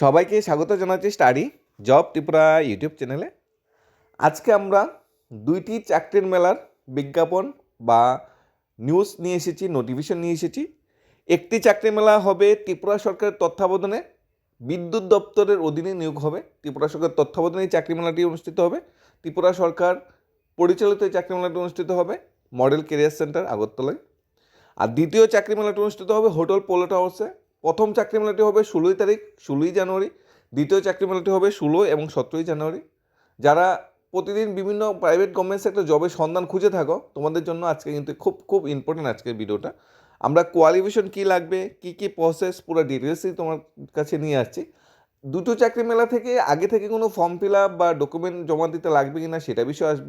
সবাইকে স্বাগত জানাচ্ছি স্টাডি জব ত্রিপুরা ইউটিউব চ্যানেলে। আজকে আমরা দুইটি চাকরির মেলার বিজ্ঞাপন বা নিউজ নিয়ে এসেছি নোটিফিকেশন নিয়ে এসেছি। একটি চাকরি মেলা হবে ত্রিপুরা সরকারের তত্ত্বাবধানে, বিদ্যুৎ দপ্তরের অধীনে নিয়োগ হবে। ত্রিপুরা সরকারের তত্ত্বাবধানে এই চাকরি মেলাটি অনুষ্ঠিত হবে। ত্রিপুরা সরকার পরিচালিত এই চাকরি মেলাটি অনুষ্ঠিত হবে মডেল কেরিয়ার সেন্টার আগরতলায়। আর দ্বিতীয় চাকরি মেলাটি অনুষ্ঠিত হবে হোটেল পোলো হাউসে। প্রথম চাকরি মেলাটি হবে ষোলোই তারিখ, ষোলোই জানুয়ারি। দ্বিতীয় চাকরি মেলাটি হবে ষোলো এবং সতেরোই জানুয়ারি। যারা প্রতিদিন বিভিন্ন প্রাইভেট গভর্নমেন্ট সেক্টর জবের সন্ধান খুঁজে থাকো, তোমাদের জন্য আজকে কিন্তু খুব খুব ইম্পর্টেন্ট আজকের ভিডিওটা আমরা কোয়ালিফিকেশন কী লাগবে, কী কী প্রসেস পুরো ডিটেলসই তোমার কাছে নিয়ে আসছি। দুটো চাকরি মেলা থেকে আগে থেকে কোনো ফর্ম ফিল আপ বা ডকুমেন্ট জমা দিতে লাগবে কি না সেটা বিষয়ে আসব।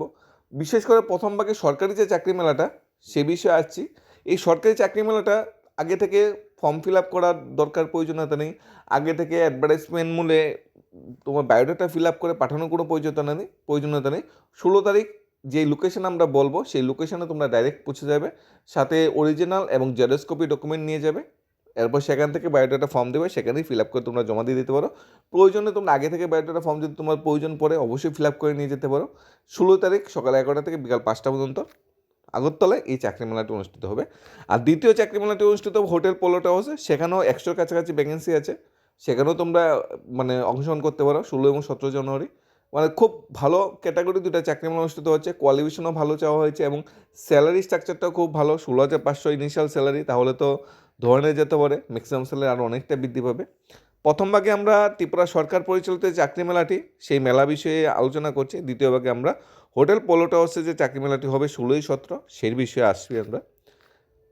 বিশেষ করে প্রথম ভাগে সরকারি যে চাকরি মেলাটা, সে বিষয়ে আসছি। এই সরকারি চাকরি মেলাটা আগে থেকে ফর্ম ফিল আপ করার দরকার, প্রয়োজনীয়তা নেই। আগে থেকে অ্যাডভার্টাইজমেন্ট মূলে তোমার বায়োডাটা ফিল আপ করে পাঠানোর কোনো প্রয়োজনীয়তা নেই প্রয়োজনীয়তা নেই। ষোলো তারিখ যে লোকেশন আমরা বলব, সেই লোকেশনে তোমরা ডাইরেক্ট পৌঁছে যাবে। সাথে অরিজিনাল এবং জেরক্স কপি ডকুমেন্ট নিয়ে যাবে। এরপর সেখান থেকে বায়োডাটা ফর্ম দেবে, সেখানেই ফিল আপ করে তোমরা জমা দিয়ে দিতে পারো। প্রয়োজনে তোমরা আগে থেকে বায়োডাটা ফর্ম যদি তোমার প্রয়োজন পড়ে, অবশ্যই ফিল আপ করে নিয়ে যেতে পারো। ষোলো তারিখ সকাল এগারোটা থেকে বিকাল পাঁচটা পর্যন্ত। আগরতলায় এই চাকরি মেলাটি অনুষ্ঠিত হবে। আর দ্বিতীয় চাকরি মেলাটি অনুষ্ঠিত হবে হোটেল পোলোটা হাউসে সেখানেও একশোর কাছাকাছি ভ্যাকেন্সি আছে। সেখানেও তোমরা মানে অংশগ্রহণ করতে পারো, ষোলো এবং সতেরো জানুয়ারি। মানে খুব ভালো ক্যাটাগরি দুটো চাকরি মেলা অনুষ্ঠিত হচ্ছে কোয়ালিফিকেশনও ভালো চাওয়া হয়েছে এবং স্যালারি স্ট্রাকচারটাও খুব ভালো, ষোলো হাজার পাঁচশো ইনিশিয়াল স্যালারি তাহলে তো ধরে যেতে পারে ম্যাক্সিমাম স্যালারি আরও অনেকটা বৃদ্ধি পাবে। প্রথম ভাগে আমরা ত্রিপুরা সরকার পরিচালিত চাকরি মেলাটি, সেই মেলা বিষয়ে আলোচনা করছি। দ্বিতীয় ভাগে আমরা হোটেল পোলোটা হাউসে যে চাকরি মেলাটি হবে ষোলোই সতেরো, সেই বিষয়ে আসছি আমরা।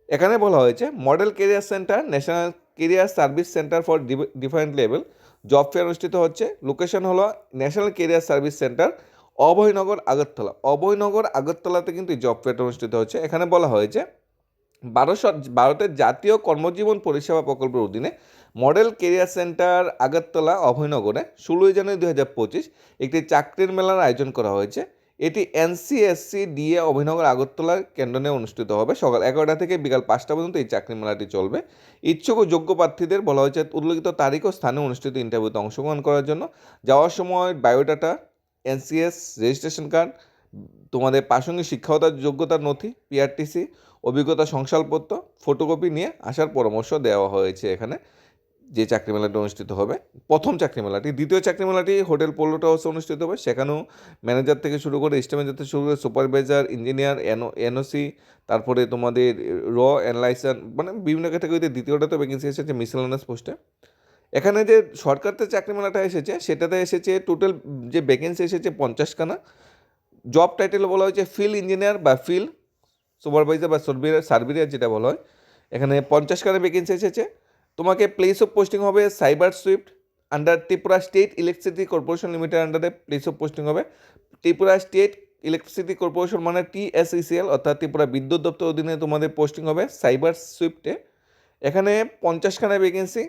এখানে বলা হয়েছে, model career centre, national career service centre for different level. Job fair অনুষ্ঠিত হচ্ছে। লোকেশন হলো national career service centre, Abhaynagar Agartala. Abhaynagar আগরতলাতে কিন্তু জব ফেয়ারটা অনুষ্ঠিত হচ্ছে। এখানে বলা হয়েছে ভারত ভারতের জাতীয় কর্মজীবন পরিষেবা প্রকল্পের অধীনে মডেল কেরিয়ার সেন্টার আগরতলা অভয়নগরে ষোলোই জানুয়ারি দু হাজার পঁচিশ একটি চাকরির মেলার আয়োজন করা হয়েছে। এটি এনসিএসসি ডিএ অভিনগর আগরতলার কেন্দ্রে অনুষ্ঠিত হবে। সকাল এগারোটা থেকে বিকাল পাঁচটা পর্যন্ত এই চাকরি মেলাটি চলবে। ইচ্ছুক ও যোগ্য প্রার্থীদের বলা হয়েছে উল্লেখিত তারিখ ও স্থানে অনুষ্ঠিত ইন্টারভিউতে অংশগ্রহণ করার জন্য। যাওয়ার সময় বায়োডাটা এনসিএস রেজিস্ট্রেশন কার্ড, তোমাদের প্রাসঙ্গিক শিক্ষাগত যোগ্যতার নথি পিআরটিসি অভিজ্ঞতা শংসাপত্র ফটোকপি নিয়ে আসার পরামর্শ দেওয়া হয়েছে এখানে। যে চাকরি মেলাটি অনুষ্ঠিত হবে, প্রথম চাকরি মেলাটি, দ্বিতীয় চাকরি মেলাটি হোটেল পোলোটা হাউসে অনুষ্ঠিত হবে। সেখানেও ম্যানেজার থেকে শুরু করে স্টেমেজার থেকে শুরু করে সুপারভাইজার, ইঞ্জিনিয়ার এনও এনওসি, তারপরে তোমাদের র অ্যানালাইসার মানে বিভিন্ন ক্যাটাগরিতে দ্বিতীয়টা তো ভ্যাকেন্সি এসেছে মিসেলানাস পোস্টে এখানে যে সরকারতে চাকরি মেলাটা এসেছে, সেটাতে এসেছে টোটাল যে ভ্যাকেন্সি এসেছে পঞ্চাশখানা। জব টাইটেল বলা হয়েছে ফিল্ড ইঞ্জিনিয়ার বা ফিল্ড সুপারভাইজার বা সার্ভিয়ার সার্ভিয়ার যেটা বলা হয়, এখানে পঞ্চাশ পঞ্চাশখানা ভ্যাকেন্সি এসেছে। তোমাকে প্লেস অফ পোস্টিং হবে cyber swift under Tripura state electricity corporation limited আন্ডারে প্লেস অফ পোস্টিং হবে। ত্রিপুরা স্টেট ইলেকট্রিসিটি কর্পোরেশন মানে টিএসইসিএল অর্থাৎ ত্রিপুরা বিদ্যুৎ দপ্তর অধীনে তোমাদের পোস্টিং হবে সাইবার সুইফটে এখানে পঞ্চাশখানা vacancy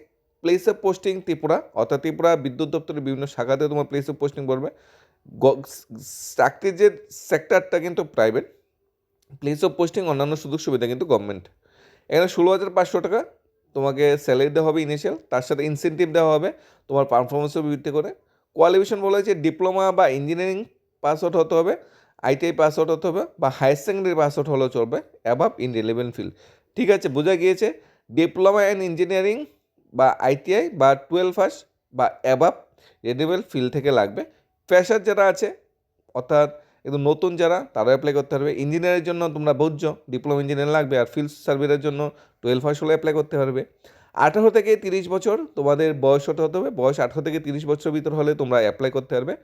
place of posting Tripura, অর্থাৎ ত্রিপুরা বিদ্যুৎ দপ্তরের বিভিন্ন শাখাতে তোমার প্লেস অফ পোস্টিং পড়বে। চাকরির যে সেক্টরটা কিন্তু প্রাইভেট প্লেস অফ পোস্টিং অন্যান্য সুযোগ সুবিধা কিন্তু গভর্নমেন্ট এখানে ষোলো হাজার পাঁচশো টাকা তোমাকে স্যালারি দেওয়া হবে ইনিশিয়াল তার সাথে ইনসেন্টিভ দেওয়া হবে তোমার পারফরমেন্সের ভিত্তি করে। কোয়ালিফিকেশন বলা হয়েছে ডিপ্লোমা বা ইঞ্জিনিয়ারিং পাস আউট হতে হবে আইটিআই পাস আউট হতে হবে বা হায়ার সেকেন্ডারি পাস আউট হলেও চলবে অ্যাভাব ইন রিলেভেন্ট ফিল্ড ঠিক আছে, বোঝা গিয়েছে ডিপ্লোমা অ্যান্ড ইঞ্জিনিয়ারিং বা আইটিআই বা টুয়েলভ ফার্স্ট বা অ্যাভাব রিলেভেন্ট ফিল্ড থেকে লাগবে। ফ্রেশার যারা আছে, অর্থাৎ কিন্তু নতুন যারা তারা অ্যাপ্লাই করতে পারবে। ইঞ্জিনিয়ারের জন্য তোমরা বুঝছ ডিপ্লোমা ইঞ্জিনিয়ার লাগবে আর ফিল্ড সার্ভিসের জন্য টুয়েলভ পাস হলে অ্যাপ্লাই করতে পারবে। আঠারো থেকে তিরিশ বছর তোমাদের বয়স হতে হতে হবে। বয়স আঠারো থেকে তিরিশ বছর ভিতর হলে তোমরা অ্যাপ্লাই করতে পারবে।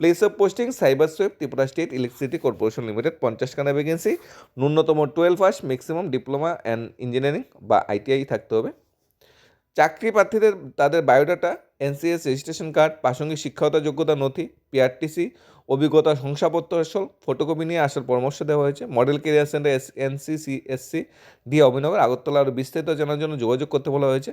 Place of posting cyber Shoaib Tripura state electricity corporation limited পঞ্চাশখানা vacancy ন্যূনতম twelve pass maximum diploma and engineering বা আইটিআই থাকতে হবে। চাকরি প্রার্থীদের, তাদের বায়োডাটা এনসিএস রেজিস্ট্রেশন কার্ড প্রাসঙ্গিক শিক্ষাগত যোগ্যতা নথি পিআরটিসি অভিজ্ঞতা শংসাপত্র আসল ফটোকপি নিয়ে আসার পরামর্শ দেওয়া হয়েছে। Model career centre S NCC SC D Abhinagar Agartala আরও বিস্তারিত জানার জন্য যোগাযোগ করতে বলা হয়েছে।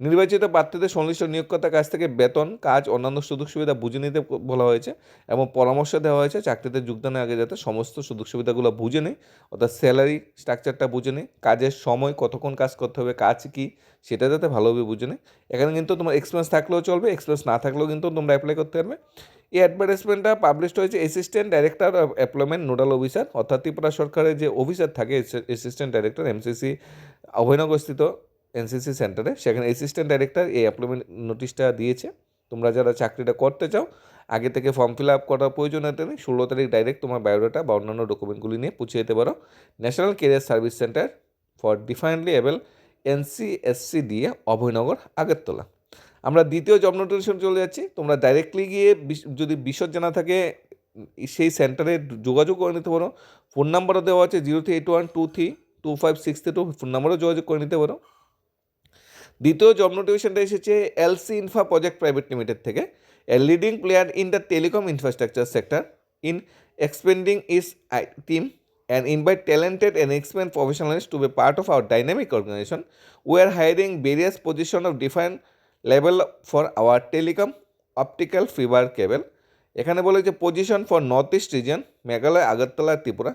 নির্বাচিত প্রার্থীদের সংশ্লিষ্ট নিয়োগকর্তার কাছ থেকে বেতন, কাজ, অন্যান্য সুযোগ সুবিধা বুঝে নিতে বলা হয়েছে এবং পরামর্শ দেওয়া হয়েছে চাকরিতে যোগদানের আগে যাতে সমস্ত সুযোগ সুবিধাগুলো বুঝে নেই অর্থাৎ স্যালারি স্ট্রাকচারটা বুঝে নেই কাজের সময় কতক্ষণ কাজ করতে হবে, কাজ কী, সেটা যাতে ভালোভাবে বুঝে নেই এখানে কিন্তু তোমার এক্সপিরিয়েন্স থাকলেও চলবে এক্সপিরিয়েন্স না থাকলেও কিন্তু তোমরা অ্যাপ্লাই করতে পারবে। এই অ্যাডভার্টাইজমেন্টটা পাবলিশড হয়েছে assistant director of employment nodal officer অর্থাৎ ত্রিপুরা সরকারের যে অফিসার থাকে অ্যাসিস্ট্যান্ট ডাইরেক্টর এমসিসি অভয়নগরস্থিত এনসিসি সেন্টারে সেখানে অ্যাসিস্ট্যান্ট ডাইরেক্টর এই অ্যাপ্লয়মেন্ট নোটিশটা দিয়েছে। তোমরা যারা চাকরিটা করতে চাও, আগে থেকে ফর্ম ফিল আপ করার প্রয়োজন হতে নেই। ষোলো তারিখ ডাইরেক্ট তোমার বায়োডাটা বা অন্যান্য ডকুমেন্টগুলি নিয়ে পুছিয়ে যেতে পারো। National career service centre for differently abled NCSC দিয়ে অভয়নগর, আগরতলা। আমরা দ্বিতীয় জব নোটিফিকেশন চলে যাচ্ছি। তোমরা ডাইরেক্টলি গিয়ে যদি বিশদ জানা থাকে, সেই সেন্টারে যোগাযোগ করে নিতে পারো। ফোন নাম্বারও দেওয়া আছে zero three eight one two three two five six three two phone নাম্বারও যোগাযোগ করে নিতে পারো। দ্বিতীয় জব নোটিফিকেশনটা এসেছে LC infra project private limited থেকে। A leading player in the telecom infrastructure sector in expanding its team and invite talented and experienced professionals to be part of our dynamic organization. We are hiring various positions of different level for our telecom optical fiber cable. এখানে বলে যে position for north east region Meghalaya, Agartala, Tripura.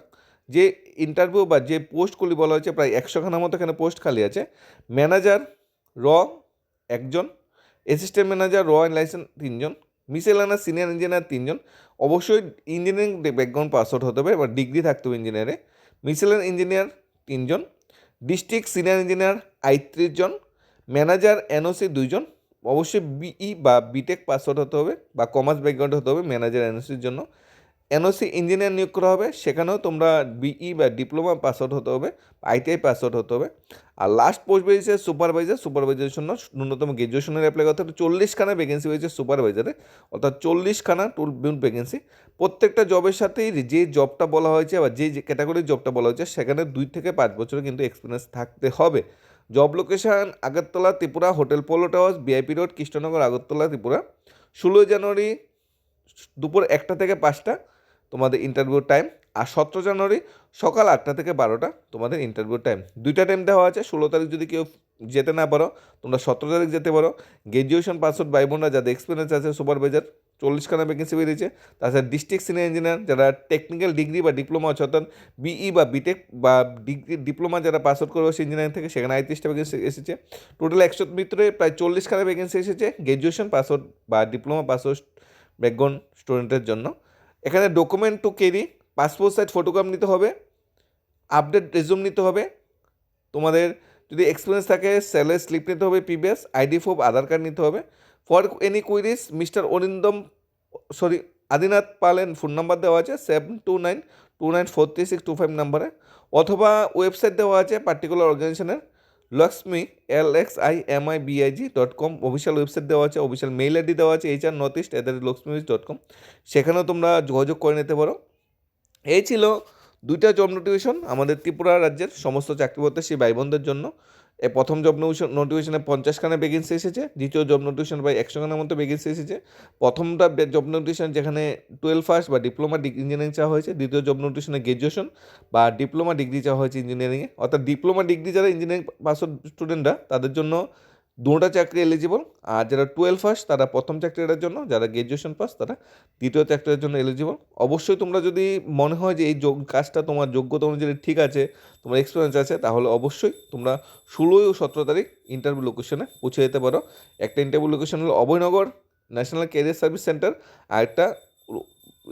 যে interview বা যে পোস্টগুলি বলা হয়েছে প্রায় একশোখানার মতো এখানে পোস্ট খালি আছে। ম্যানেজার র একজন। অ্যাসিস্ট্যান্ট ম্যানেজার র অ্যান্ড লাইসেন্স তিনজন। মিসেলানা সিনিয়র ইঞ্জিনিয়ার তিনজন। অবশ্যই ইঞ্জিনিয়ারিং ব্যাকগ্রাউন্ড পাস আউট হতে হবে বা ডিগ্রি থাকতে হবে ইঞ্জিনিয়ারে মিসেলান ইঞ্জিনিয়ার তিনজন। ডিস্ট্রিক্ট সিনিয়র ইঞ্জিনিয়ার আটত্রিশ জন। ম্যানেজার এনওসি দুইজন। অবশ্যই বিই বা বিটেক পাস আউট হতে হবে বা কমার্স ব্যাকগ্রাউন্ড হতে হবে ম্যানেজার এনওসির জন্য। এনওসি ইঞ্জিনিয়ার নিয়োগ করা হবে, সেখানেও তোমরা বিই বা ডিপ্লোমা পাস আউট হতে হবে আইটিআই পাস আউট হতে হবে। আর লাস্ট পোস্ট বেরিয়েছে সুপারভাইজার সুপারভাইজারের জন্য ন্যূনতম গ্রাজুয়েশনের অ্যাপ্লাই করতে হবে, চল্লিশখানা ভ্যাকেন্সি হয়েছে সুপারভাইজারে অর্থাৎ চল্লিশখানা টুল ভ্যাকেন্সি প্রত্যেকটা জবের সাথেই যে জবটা বলা হয়েছে বা যে ক্যাটাগরির জবটা বলা হয়েছে, সেখানে দুই থেকে পাঁচ বছরের কিন্তু এক্সপিরিয়েন্স থাকতে হবে। Job location Agartala, Tripura, hotel polo towers BIP road Krishnanagar, Agartala, Tripura. ষোলোই জানুয়ারি দুপুর একটা থেকে পাঁচটা তোমাদের ইন্টারভিউ টাইম আর সতেরো জানুয়ারি সকাল আটটা থেকে বারোটা তোমাদের ইন্টারভিউ টাইম দুইটা টাইম দেওয়া আছে, ষোলো তারিখ যদি কেউ যেতে না পারো, তোমরা সতেরো তারিখ যেতে পারো। গ্র্যাজুয়েশন পাস আউট ভাই বোনরা যাদের এক্সপিরিয়েন্স আছে সুপারভাইজার চল্লিশখানা ভ্যাকেন্সি বেরিয়েছে। তাছাড়া ডিস্ট্রিক্ট সিনিয়র ইঞ্জিনিয়ার যারা টেকনিক্যাল ডিগ্রি বা ডিপ্লোমা আছে অর্থাৎ বিই বা বিটেক বা ডিগ্রি ডিপ্লোমা যারা পাস আউট করবে ইঞ্জিনিয়ারিং থেকে, সেখানে আটত্রিশটা ভ্যাকেন্সি এসেছে। টোটাল একশোর ভিতরে প্রায় চল্লিশখানা ভ্যাকেন্সি এসেছে গ্র্যাজুয়েশন পাস আউট বা ডিপ্লোমা পাস আউট ব্যাকগ্রাউন্ড স্টুডেন্টের জন্য। এখানে document to carry passport size photograph নিতে হবে আপডেট রেজুম নিতে হবে। তোমাদের যদি এক্সপিরিয়েন্স থাকে স্যালারি স্লিপ নিতে হবে পিবিএস আইডি ফোব আধার কার্ড নিতে হবে। For any queries mister Arindam sorry Adinath পালেন ফোন নাম্বার দেওয়া আছে seven two nine two nine four three six two five নাম্বারে অথবা ওয়েবসাইট দেওয়া আছে পার্টিকুলার অর্গানাইজেশনের Laxmi L X I M I BIG dot com official website দেওয়া আছে অফিসিয়াল মেইল আইডি দেওয়া আছে H R north east at the rate Laxmi dot com সেখানেও তোমরা যোগাযোগ করে নিতে পারো। এই ছিল দুইটা জব নোটিফিকেশন আমাদের ত্রিপুরা রাজ্যের সমস্ত চাকরি প্রত্যাশী ভাই বোনদের জন্য। এ প্রথম জব নোটিফিকেশনে পঞ্চাশখানা ভ্যাকেন্সি এসেছে, দ্বিতীয় জব নোটিফিকেশন প্রায় একশোখানার মতো ভ্যাকেন্সি এসেছে। প্রথমটা জব নোটিফিকেশন যেখানে টুয়েলভ ফার্স্ট বা ডিপ্লোমা ডিগ্রি ইঞ্জিনিয়ারিং চাওয়া হয়েছে, দ্বিতীয় জব নোটিফিকেশনে গ্র্যাজুয়েশন বা ডিপ্লোমা ডিগ্রি চাওয়া হয়েছে ইঞ্জিনিয়ারিংয়ে অর্থাৎ ডিপ্লোমা ডিগ্রি যারা ইঞ্জিনিয়ারিং পাস স্টুডেন্টরা তাদের জন্য দুটা চাকরি এলিজিবল আর যারা টুয়েলভ পাস তারা প্রথম চাকরিটার জন্য, যারা গ্র্যাজুয়েশন পাস তারা দ্বিতীয় চাকরিটার জন্য এলিজিবল অবশ্যই তোমরা যদি মনে হয় যে এই কাজটা তোমার যোগ্যতা অনুযায়ী ঠিক আছে, তোমার এক্সপিরিয়েন্স আছে, তাহলে অবশ্যই তোমরা ষোলোই ও সতেরো তারিখ ইন্টারভিউ লোকেশনে পৌঁছে যেতে পারো। একটা ইন্টারভিউ লোকেশন হলো Abhaynagar national career service centre আর একটা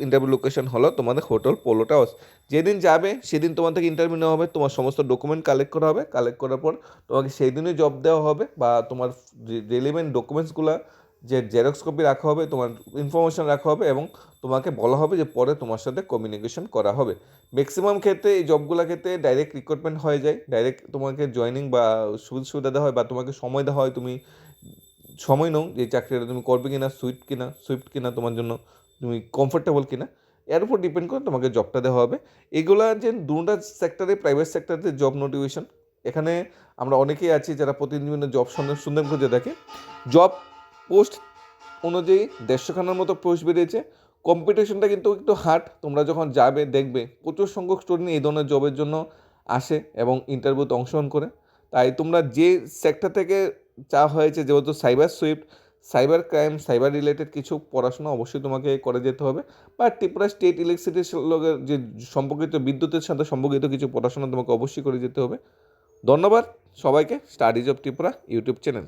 ইন্টারভিউ লোকেশন হলো তোমাদের হোটেল পোলো টাউস যেদিন যাবে, সেদিন তোমার থেকে ইন্টারভিউ নেওয়া হবে, তোমার সমস্ত ডকুমেন্ট কালেক্ট করা হবে। কালেক্ট করার পর তোমাকে সেই দিনই জব দেওয়া হবে বা তোমার রেলিভেন্ট ডকুমেন্টসগুলো যে জেরক্স কপি রাখা হবে, তোমার ইনফরমেশন রাখা হবে এবং তোমাকে বলা হবে যে পরে তোমার সাথে কমিউনিকেশন করা হবে। ম্যাক্সিমাম ক্ষেত্রে এই জবগুলো ক্ষেত্রে ডাইরেক্ট রিক্রুটমেন্ট হয়ে যায়। ডাইরেক্ট তোমাকে জয়নিং বা সুবিধা সুবিধা দেওয়া হয় বা তোমাকে সময় দেওয়া হয়, তুমি সময় নাও যে চাকরিটা তুমি করবে কিনা সুইফট কিনা সুইফট কিনা তোমার জন্য। তুমি কমফোর্টেবল কিনা, এর উপর ডিপেন্ড করে তোমাকে জবটা দেওয়া হবে। এগুলা যে দুটা সেক্টরে প্রাইভেট সেক্টরে জব নোটিফিকেশন এখানে আমরা অনেকেই আছি যারা প্রতিদিন জব সন্ধান সুন্দর খুঁজে দেখে। জব পোস্ট অনুযায়ী দেড়শোখানার মতো পোস্ট বেরিয়েছে। কম্পিটিশনটা কিন্তু একটু হার্ড তোমরা যখন যাবে, দেখবে, প্রচুর সংখ্যক স্টুডেন্ট এই ধরনের জবের জন্য আসে এবং ইন্টারভিউতে অংশগ্রহণ করে। তাই তোমরা যে সেক্টর থেকে চা হয়েছে, যেহেতু cyber swift cyber crime, cyber related কিছু পড়াশোনা অবশ্যই তোমাকে করে যেতে হবে। বা ত্রিপুরা স্টেট ইলেকট্রিসিটির যে সম্পর্কিত বিদ্যুতের সাথে সম্পর্কিত কিছু পড়াশোনা তোমাকে অবশ্যই করে যেতে হবে। ধন্যবাদ সবাইকে, studies of Tripura YouTube channel.